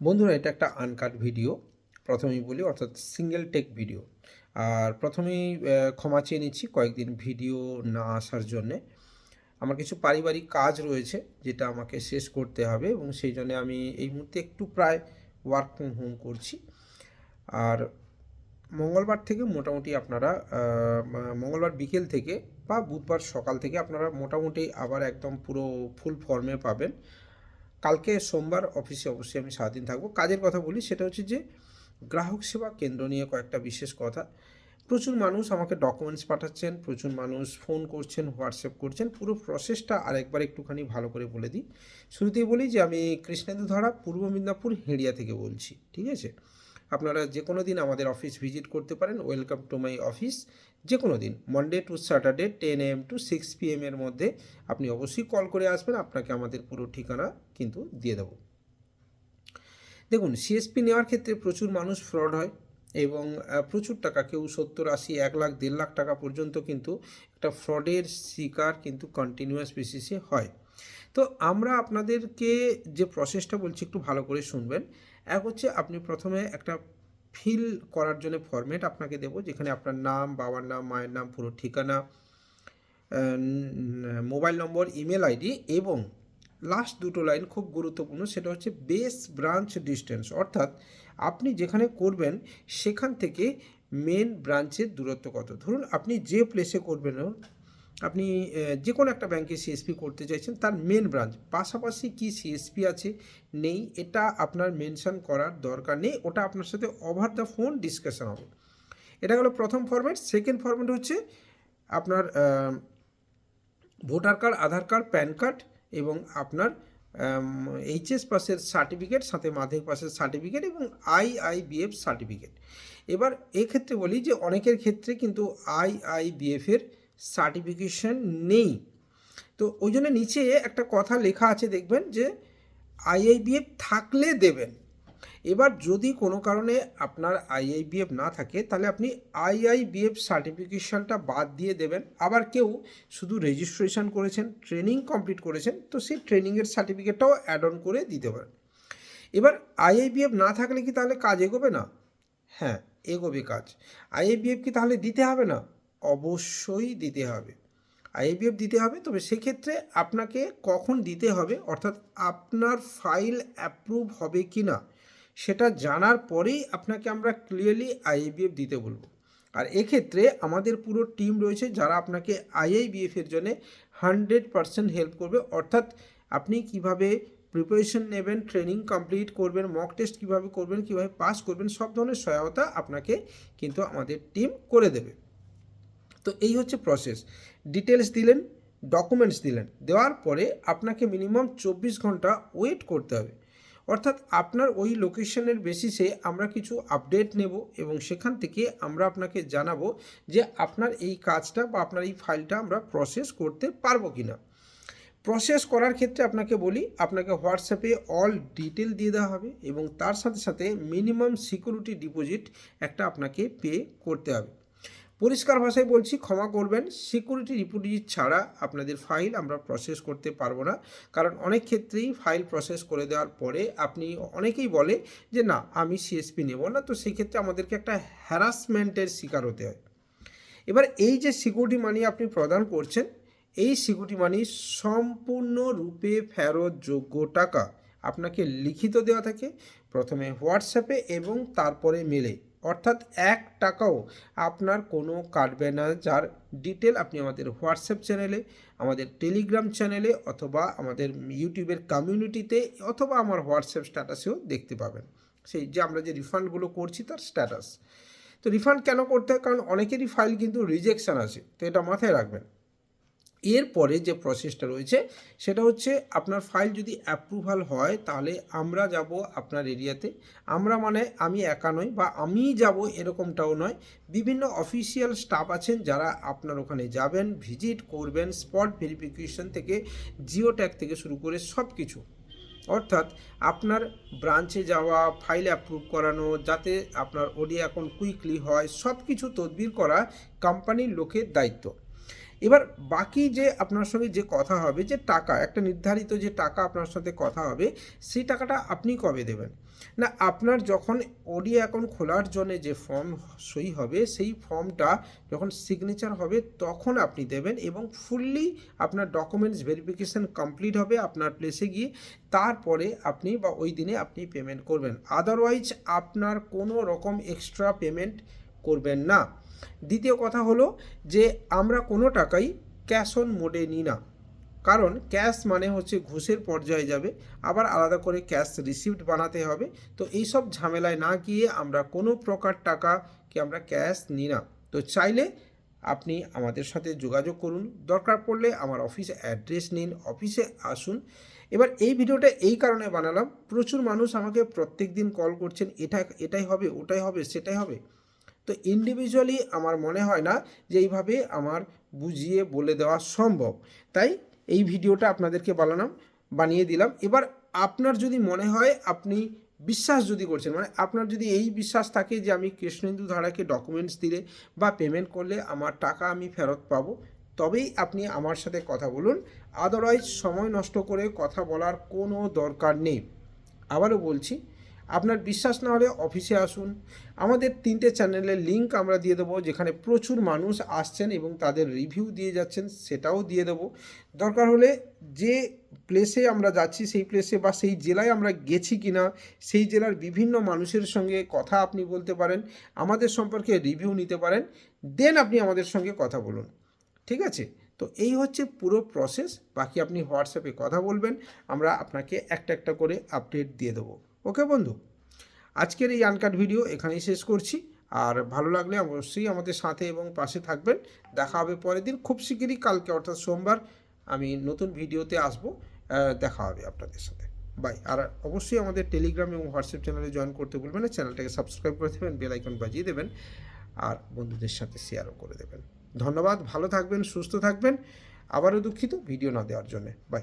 বন্ধুরা, এটা একটা আনকাট ভিডিও প্রথমেই বলি, অর্থাৎ সিঙ্গেল টেক ভিডিও আর প্রথমেই ক্ষমা চেয়ে নিচ্ছি কয়েকদিন ভিডিও না আসার জন্যে। আমার কিছু পারিবারিক কাজ রয়েছে, যেটা আমাকে শেষ করতে হবে এবং সেই জন্য আমি এই মুহূর্তে একটু প্রায় ওয়ার্ক ফ্রম হোম করছি। আর মঙ্গলবার থেকে মোটামুটি আপনারা মঙ্গলবার বিকেল থেকে বা বুধবার সকাল থেকে আপনারা মোটামুটি আবার একদম পুরো ফুল ফর্মে পাবেন। কালকে সোমবার অফিসে অবশ্যই আমি সারাদিন থাকব। কাজের কথা বলি, সেটা হচ্ছে যে, গ্রাহক সেবা কেন্দ্র নিয়ে কয়েকটা বিশেষ কথা। প্রচুর মানুষ আমাকে ডকুমেন্টস পাঠাচ্ছেন, প্রচুর মানুষ ফোন করছেন হোয়াটসঅ্যাপ করছেন। পুরো প্রসেসটা আরেকবার একটুখানি ভালো করে বলে দিই। শুরুতেই বলি যে, আমি কৃষ্ণেন্দু ধরা পূর্ব মেদিনীপুর, হেড়িয়া থেকে বলছি, ঠিক আছে? আপনারা যে কোনো দিন আমাদের অফিস ভিজিট করতে পারেন। ওয়েলকাম টু মাই অফিস যে কোনো দিন Monday to Saturday ten M to six P এর মধ্যে আপনি অবশ্যই কল করে আসবেন, আপনাকে আমাদের পুরো ঠিকানা কিন্তু দিয়ে দেবো। দেখুন সিএসপি নেওয়ার ক্ষেত্রে প্রচুর মানুষ ফ্রড হয় এবং প্রচুর টাকা, কেউ সত্তর, আশি, এক লাখ, দেড় লাখ টাকা পর্যন্ত কিন্তু একটা ফ্রডের শিকার কিন্তু কন্টিনিউয়াস বেসিসে হয়। তো আমরা আপনাদেরকে যে প্রসেসটা বলছি, একটু ভালো করে শুনবেন। এক হচ্ছে, আপনি প্রথমে একটা ফিল করার জন্য ফরম্যাট আপনাকে দেবো, যেখানে আপনার নাম, বাবার নাম, মায়ের নাম, পুরো ঠিকানা মোবাইল নম্বর ইমেল আইডি এবং লাস্ট দুটো লাইন খুব গুরুত্বপূর্ণ, সেটা হচ্ছে বেস ব্রাঞ্চ ডিস্টেন্স অর্থাৎ আপনি যেখানে করবেন, সেখান থেকে মেন ব্রাঞ্চের দূরত্ব কত? ধরুন আপনি যে প্লেসে করবেন আপনি যে কোনো একটা ব্যাংকে সিএসপি করতে চাইছেন, তার মেন ব্রাঞ্চ পাশাপাশি কি সিএসপি আছে, নেই, এটা আপনার মেনশন করার দরকার নেই, ওটা আপনার সাথে ওভার দ্য ফোন ডিসকাশন হবে। এটা হলো প্রথম ফরম্যাট সেকেন্ড ফরম্যাট হচ্ছে আপনার voter card Aadhaar card PAN card এবং আপনার এইচএস পাসের সার্টিফিকেট সাথে মাধ্যমিক পাসের সার্টিফিকেট এবং আইআইবিএফ সার্টিফিকেট এবার এক্ষেত্রে বলি যে, অনেকের ক্ষেত্রে কিন্তু আইআইবিএফের সার্টিফিকেশন নেই। তো ওই জন্য নিচে একটা কথা লেখা আছে দেখবেন যে আইআইবিএফ থাকলে দেবেন। এবার যদি কোনো কারণে আপনার আইআইবিএফ না থাকে, তাহলে আপনি আইআইবিএফ সার্টিফিকেশনটা বাদ দিয়ে দেবেন। আবার কেউ শুধু রেজিস্ট্রেশন করেছেন ট্রেনিং কমপ্লিট করেছেন, তো সেই ট্রেনিংয়ের সার্টিফিকেটটাও অ্যাড অন করে দিতে পারেন। এবার আইআইবিএফ না থাকলে কি তাহলে কাজ এগোবে না? হ্যাঁ এগোবে কাজ। আইআইবিএফ কি তাহলে দিতে হবে না? অবশ্যই দিতে হবে। আইবিএফ দিতে হবে, তবে সেক্ষেত্রে আপনাকে কখন দিতে হবে, অর্থাৎ আপনার ফাইল অ্যাপ্রুভ হবে কি না সেটা জানার পরেই আপনাকে আমরা ক্লিয়ারলি আইবিএফ দিতে বলব। আর এক্ষেত্রে আমাদের পুরো টিম রয়েছে যারা আপনাকে আইআইবিএফ এর জন্য হান্ড্রেড পারসেন্ট হেল্প করবে, অর্থাৎ আপনি কীভাবে প্রিপারেশন নেবেন ট্রেনিং কমপ্লিট করবেন মক টেস্ট কীভাবে করবেন, কীভাবে পাস করবেন, সব ধরনের সহায়তা আপনাকে কিন্তু আমাদের টিম করে দেবে। তো এই হচ্ছে প্রসেস ডিটেলস দিলেন ডকুমেন্টস দিলেন, দেওয়ার পরে আপনাকে মিনিমাম চব্বিশ ঘণ্টা ওয়েট করতে হবে। অর্থাৎ আপনার ওই লোকেশনের বেসিসে আমরা কিছু আপডেট নেব এবং সেখান থেকে আমরা আপনাকে জানাব যে আপনার এই কাজটা বা আপনার এই ফাইলটা আমরা প্রসেস করতে পারব কি না প্রসেস করার ক্ষেত্রে আপনাকে বলি, আপনাকে হোয়াটসঅ্যাপে অল ডিটেল দিয়ে দেওয়া হবে এবং তার সাথে সাথে মিনিমাম সিকিউরিটি ডিপোজিট একটা আপনাকে পে করতে হবে। পরিষ্কার ভাষায় বলছি, ক্ষমা করবেন। সিকিউরিটি ডিপোজিট ছাড়া আপনাদের ফাইল আমরা প্রসেস করতে পারব না। কারণ অনেক ক্ষেত্রেই ফাইল প্রসেস করে দেওয়ার পরে আপনি অনেকেই বলে যে, না, আমি সিএসপি নেব না। তো সেই ক্ষেত্রে আমাদেরকে একটা হ্যারাসমেন্টের শিকার হতে হয়। এবার এই যে সিকিউরিটি মানি আপনি প্রদান করছেন, এই সিকিউরিটি মানি সম্পূর্ণরূপে ফেরত যোগ্য টাকা আপনাকে লিখিত দেওয়া থাকে। প্রথমে হোয়াটসঅ্যাপে এবং তারপরে মেলে অর্থাৎ এক টাকাও আপনার কোনো কাটবে না, যার ডিটেল আপনি আমাদের হোয়াটসঅ্যাপ চ্যানেলে আমাদের টেলিগ্রাম চ্যানেলে অথবা আমাদের ইউটিউবের কমিউনিটিতে অথবা আমার হোয়াটসঅ্যাপ স্ট্যাটাসেও দেখতে পাবেন। সেই যে আমরা যে রিফান্ডগুলো করছি তার স্ট্যাটাস তো রিফান্ড কেন করতে হয়? কারণ অনেকেরই ফাইল কিন্তু রিজেকশান আছে, তো এটা মাথায় রাখবেন। এরপরে যে প্রসেসটা রয়েছে, সেটা হচ্ছে আপনার ফাইল যদি অ্যাপ্রুভাল হয়, তাহলে আমরা যাব আপনার এরিয়াতে আমরা মানে আমি একা নই বা আমি যাব এরকমটাও নয়। বিভিন্ন অফিসিয়াল স্টাফ আছেন যারা আপনার ওখানে যাবেন ভিজিট করবেন স্পট ভেরিফিকেশন থেকে জিও ট্যাগ থেকে শুরু করে সব কিছু অর্থাৎ আপনার ব্রাঞ্চে যাওয়া ফাইল অ্যাপ্রুভ করানো, যাতে আপনার ওডি অ্যাকাউন্ট কুইকলি হয় সব কিছু তদবির করা কোম্পানির লোকের দায়িত্ব। এবার বাকি যে আপনার সঙ্গে যে কথা হবে, যে টাকা, একটা নির্ধারিত যে টাকা আপনার সাথে কথা হবে, সেই টাকাটা আপনি কবে দেবেন? না, আপনার যখন ওডি অ্যাকাউন্ট খোলার জন্য যে ফর্ম সই হবে, সেই ফর্মটা যখন সিগনেচার হবে, তখন আপনি দেবেন এবং ফুললি আপনার ডকুমেন্টস ভেরিফিকেশন কমপ্লিট হবে আপনার প্লেসে গিয়ে। তারপরে আপনি বা ওই দিনে আপনি পেমেন্ট করবেন। আদারওয়াইজ আপনার কোনো রকম এক্সট্রা পেমেন্ট করবেন না। দ্বিতীয় কথা হলো যে আমরা কোনো টাকাই ক্যাশ অন মোডে নিই না। কারণ ক্যাশ মানে হচ্ছে ঘুষের পর্যায়ে যাবে, আবার আলাদা করে ক্যাশ রিসিপ্ট বানাতে হবে। তো এইসব ঝামেলায় না গিয়ে আমরা কোনো প্রকার টাকাকে আমরা ক্যাশ নিই না। তো চাইলে আপনি আমাদের সাথে যোগাযোগ করুন। দরকার পড়লে আমার অফিসে অ্যাড্রেস নিন অফিসে আসুন। এবার এই ভিডিওটা এই কারণে বানালাম, প্রচুর মানুষ আমাকে প্রত্যেক দিন কল করছেন, এটা, এটাই হবে, ওটাই হবে, সেটাই হবে। তো ইন্ডিভিজুয়ালি আমার মনে হয় না যে এইভাবে আমার বুঝিয়ে বলে দেওয়া সম্ভব। তাই এই ভিডিওটা আপনাদেরকে বানালাম, বানিয়ে দিলাম। এবার আপনার যদি মনে হয় আপনি বিশ্বাস যদি করছেন মানে আপনার যদি এই বিশ্বাস থাকে যে আমি কৃষ্ণেন্দু ধারাকে ডকুমেন্টস দিলে বা পেমেন্ট করলে আমার টাকা আমি ফেরত পাবো, তবেই আপনি আমার সাথে কথা বলুন। আদারওয়াইজ সময় নষ্ট করে কথা বলার কোনো দরকার নেই। আবারও বলছি আপনার বিশ্বাস না হলে অফিসে আসুন। আমাদের তিনটে চ্যানেলের লিংক আমরা দিয়ে দেবো, যেখানে প্রচুর মানুষ আসছেন এবং তাদের রিভিউ দিয়ে যাচ্ছেন, সেটাও দিয়ে দেবো। দরকার হলে যে প্লেসে আমরা যাচ্ছি, সেই প্লেসে বা সেই জেলায় আমরা গেছি কি না সেই জেলার বিভিন্ন মানুষের সঙ্গে কথা আপনি বলতে পারেন, আমাদের সম্পর্কে রিভিউ নিতে পারেন, দেন আপনি আমাদের সঙ্গে কথা বলুন। ঠিক আছে? তো এই হচ্ছে পুরো প্রসেস বাকি আপনি হোয়াটসঅ্যাপে কথা বলবেন, আমরা আপনাকে একটা একটা করে আপডেট দিয়ে দেবো। ওকে বন্ধু। আজকের এই আনকাট ভিডিও এখানেই শেষ করছি। আর ভালো লাগলে অবশ্যই আমাদের সাথে এবং পাশে থাকবেন। দেখা হবে পরের দিন খুব শিগগিরই, কালকে অর্থাৎ সোমবার আমি নতুন ভিডিওতে আসব। দেখা হবে আপনাদের সাথে। বাই আর অবশ্যই আমাদের টেলিগ্রাম এবং হোয়াটসঅ্যাপ চ্যানেলে জয়েন করতে ভুলবেন না। চ্যানেলটাকে সাবস্ক্রাইব করে দেবেন বেল আইকন বাজিয়ে দেবেন। আর বন্ধুদের সাথে শেয়ারও করে দেবেন। ধন্যবাদ, ভালো থাকবেন, সুস্থ থাকবেন। আবারও দুঃখিত ভিডিও না দেওয়ার জন্য। বাই